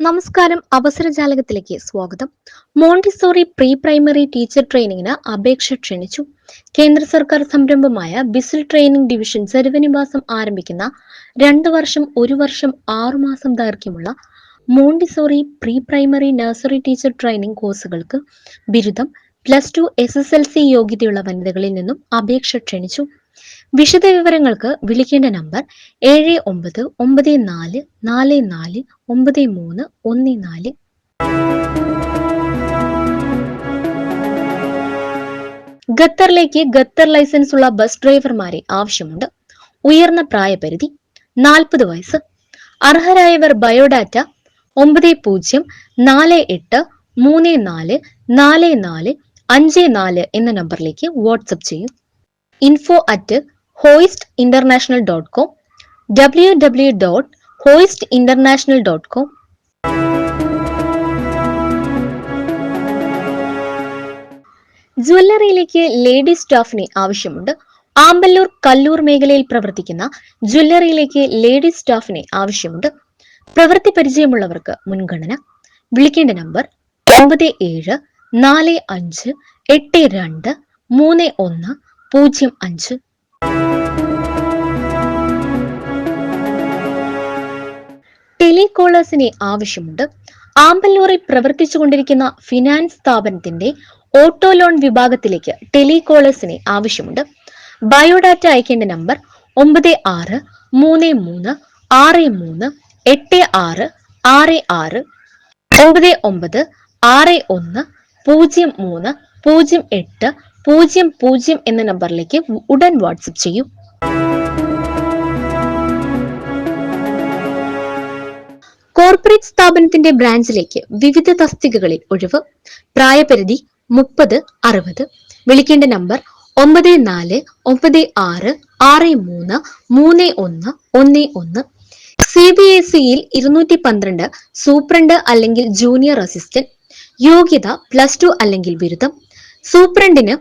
നമസ്കാരം. അവസരജാലകത്തിലേക്ക് സ്വാഗതം. Montessori pre primary teacher ട്രെയിനിങ്ങിന് അപേക്ഷ ക്ഷണിച്ചു. കേന്ദ്ര സർക്കാർ സംരംഭമായ ബിസിൽ ട്രെയിനിംഗ് ഡിവിഷൻ ചെറുവനിവാസം ആരംഭിക്കുന്ന രണ്ട് വർഷം ഒരു വർഷം ആറുമാസം ദൈർഘ്യമുള്ള montessori pre primary nursery teacher training കോഴ്സുകൾക്ക് ബിരുദം plus two S S L C യോഗ്യതയുള്ള വനിതകളിൽ നിന്നും അപേക്ഷ ക്ഷണിച്ചു. വിശദ വിവരങ്ങൾക്ക് വിളിക്കേണ്ട നമ്പർ ഏഴ് ഒമ്പത് ഒമ്പത് നാല് നാല് നാല് ഒമ്പത് മൂന്ന് ഒന്ന് നാല്. ഖത്തറിലേക്ക് ഖത്തർ ലൈസൻസ് ഉള്ള ബസ് ഡ്രൈവർമാരെ ആവശ്യമുണ്ട്. ഉയർന്ന പ്രായപരിധി നാൽപ്പത് വയസ്സ്. അർഹരായവർ ബയോഡാറ്റ ഒമ്പത് പൂജ്യം നാല് എട്ട് മൂന്ന് നാല് നാല് നാല് അഞ്ച് നാല് എന്ന നമ്പറിലേക്ക് വാട്സപ്പ് ചെയ്യും. Info at hoist international dot com W W dot hoist international dot com ജ്വല്ലറിയിലേക്ക് lady സ്റ്റാഫിനെ ആവശ്യമുണ്ട്. ആമ്പല്ലൂർ കല്ലൂർ മേഖലയിൽ പ്രവർത്തിക്കുന്ന ജ്വല്ലറിയിലേക്ക് ലേഡി സ്റ്റാഫിനെ ആവശ്യമുണ്ട്. പ്രവൃത്തി പരിചയമുള്ളവർക്ക് മുൻഗണന. വിളിക്കേണ്ട നമ്പർ ഒമ്പത് ഏഴ് നാല് അഞ്ച് എട്ട് രണ്ട് മൂന്ന് ഒന്ന് പൂജ്യം അഞ്ച്. ടെലികോളേഴ്സിനെ ആവശ്യമുണ്ട്. ആമ്പല്ലൂറിൽ പ്രവർത്തിച്ചുകൊണ്ടിരിക്കുന്ന ഫിനാൻസ് സ്ഥാപനത്തിന്റെ ഓട്ടോ ലോൺ വിഭാഗത്തിലേക്ക് ടെലികോളേഴ്സിനെ ആവശ്യമുണ്ട്. ബയോഡാറ്റ അയക്കേണ്ട നമ്പർ ഒമ്പത് ആറ് മൂന്ന് മൂന്ന് ആറ് മൂന്ന് എട്ട് ആറ് ആറ് ആറ്. ഒമ്പത് ഒമ്പത് ആറ് ഒന്ന് പൂജ്യം മൂന്ന് പൂജ്യം എട്ട് പൂജ്യം പൂജ്യം എന്ന നമ്പറിലേക്ക് ഉടൻ വാട്സപ്പ് ചെയ്യൂ. കോർപ്പറേറ്റ് സ്ഥാപനത്തിന്റെ ബ്രാഞ്ചിലേക്ക് വിവിധ തസ്തികകളിൽ ഒഴിവ്. പ്രായപരിധി മുപ്പത് അറുപത്. വിളിക്കേണ്ട നമ്പർ ഒമ്പത് നാല് ഒമ്പത് ആറ് ആറ് മൂന്ന് മൂന്ന് ഒന്ന് ഒന്ന് ഒന്ന്. സി ബി എസ് സിയിൽ ഇരുന്നൂറ്റി പന്ത്രണ്ട് സൂപ്രണ്ട് അല്ലെങ്കിൽ ജൂനിയർ അസിസ്റ്റന്റ്. യോഗ്യത പ്ലസ് ടു അല്ലെങ്കിൽ ബിരുദം. സൂപ്രണ്ടിന്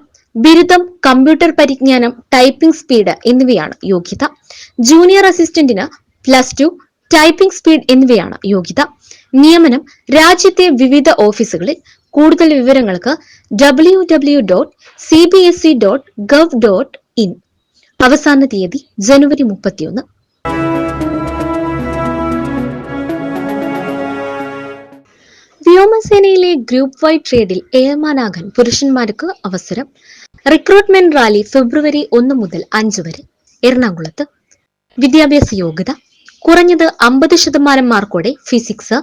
ബിരുദം കമ്പ്യൂട്ടർ പരിജ്ഞാനം ടൈപ്പിംഗ് സ്പീഡ് എന്നിവയാണ് യോഗ്യത. ജൂനിയർ അസിസ്റ്റന്റിന് പ്ലസ് ടു ടൈപ്പിംഗ് സ്പീഡ് എന്നിവയാണ് യോഗ്യത. നിയമനം രാജ്യത്തെ വിവിധ ഓഫീസുകളിൽ. കൂടുതൽ വിവരങ്ങൾക്ക് W W dot C B S E dot gov dot in അവസാന തീയതി ജനുവരി മുപ്പത്തിയൊന്ന്. വ്യോമസേനയിലെ ഗ്രൂപ്പ് വൈ ട്രേഡിൽ എയർമാനാകാൻ പുരുഷന്മാർക്ക് അവസരം. റിക്രൂട്ട്മെന്റ് റാലി ഫെബ്രുവരി ഒന്ന് മുതൽ അഞ്ച് വരെ. എറണാകുളത്ത് വിദ്യാഭ്യാസ യോഗ്യത കുറഞ്ഞത് അമ്പത് ശതമാനം മാർക്കോടെ ഫിസിക്സ്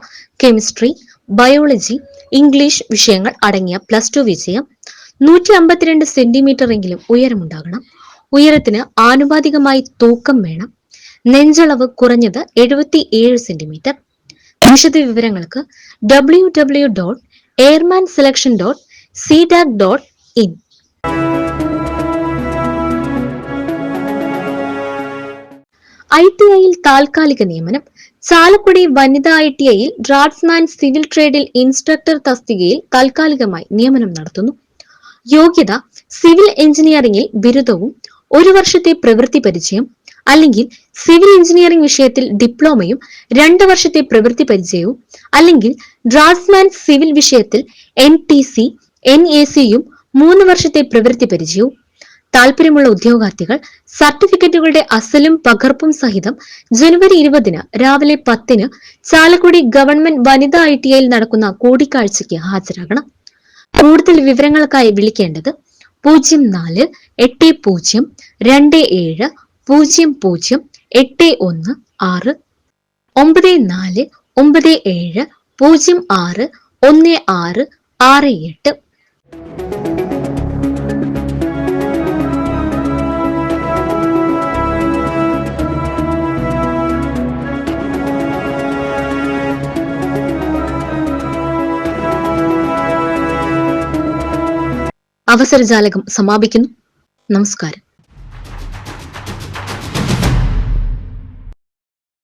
കെമിസ്ട്രി ബയോളജി ഇംഗ്ലീഷ് വിഷയങ്ങൾ അടങ്ങിയ പ്ലസ് ടു വിജയം നൂറ്റി അമ്പത്തിരണ്ട് സെന്റിമീറ്റർ എങ്കിലും ഉയരമുണ്ടാകണം. ഉയരത്തിന് ആനുപാതികമായി തൂക്കം വേണം. നെഞ്ചളവ് കുറഞ്ഞത് എഴുപത്തി ഏഴ് സെന്റിമീറ്റർ. വിശദ വിവരങ്ങൾക്ക് W W dot airman selection dot C dot in I T ഐയിൽ താൽക്കാലിക നിയമനം ചാലക്കുടി വനിതാ ഐ ടി ഐയിൽ ഡ്രാഫ്റ്റ്സ്മാൻ സിവിൽ ട്രേഡിൽ ഇൻസ്ട്രക്ടർ തസ്തികയിൽ താൽക്കാലികമായി നിയമനം നടത്തുന്നു. യോഗ്യത സിവിൽ എഞ്ചിനീയറിംഗിൽ ബിരുദവും ഒരു വർഷത്തെ പ്രവൃത്തി പരിചയം അല്ലെങ്കിൽ സിവിൽ എഞ്ചിനീയറിംഗ് വിഷയത്തിൽ ഡിപ്ലോമയും രണ്ട് വർഷത്തെ പ്രവൃത്തി പരിചയവും അല്ലെങ്കിൽ ഡ്രാഫ്റ്റ്സ്മാൻ സിവിൽ വിഷയത്തിൽ N T C N A സിയും മൂന്ന് വർഷത്തെ പ്രവൃത്തി പരിചയവും. താല്പര്യമുള്ള ഉദ്യോഗാർത്ഥികൾ സർട്ടിഫിക്കറ്റുകളുടെ അസലും പകർപ്പും സഹിതം ജനുവരി ഇരുപതിന് രാവിലെ പത്തിന് ചാലക്കുടി ഗവൺമെന്റ് വനിതാ ഐ ടി ഐയിൽ നടക്കുന്ന കൂടിക്കാഴ്ചയ്ക്ക് ഹാജരാകണം. കൂടുതൽ വിവരങ്ങൾക്കായി വിളിക്കേണ്ടത് പൂജ്യം നാല് എട്ട് പൂജ്യം രണ്ട് ഏഴ് പൂജ്യം പൂജ്യം എട്ട് ഒന്ന് ആറ് ഒമ്പത് നാല് ഒമ്പത് ഏഴ് പൂജ്യം ആറ് ഒന്ന് ആറ് ആറ് എട്ട്. അവസരജാലകം സമാപിക്കുന്നു. നമസ്കാരം.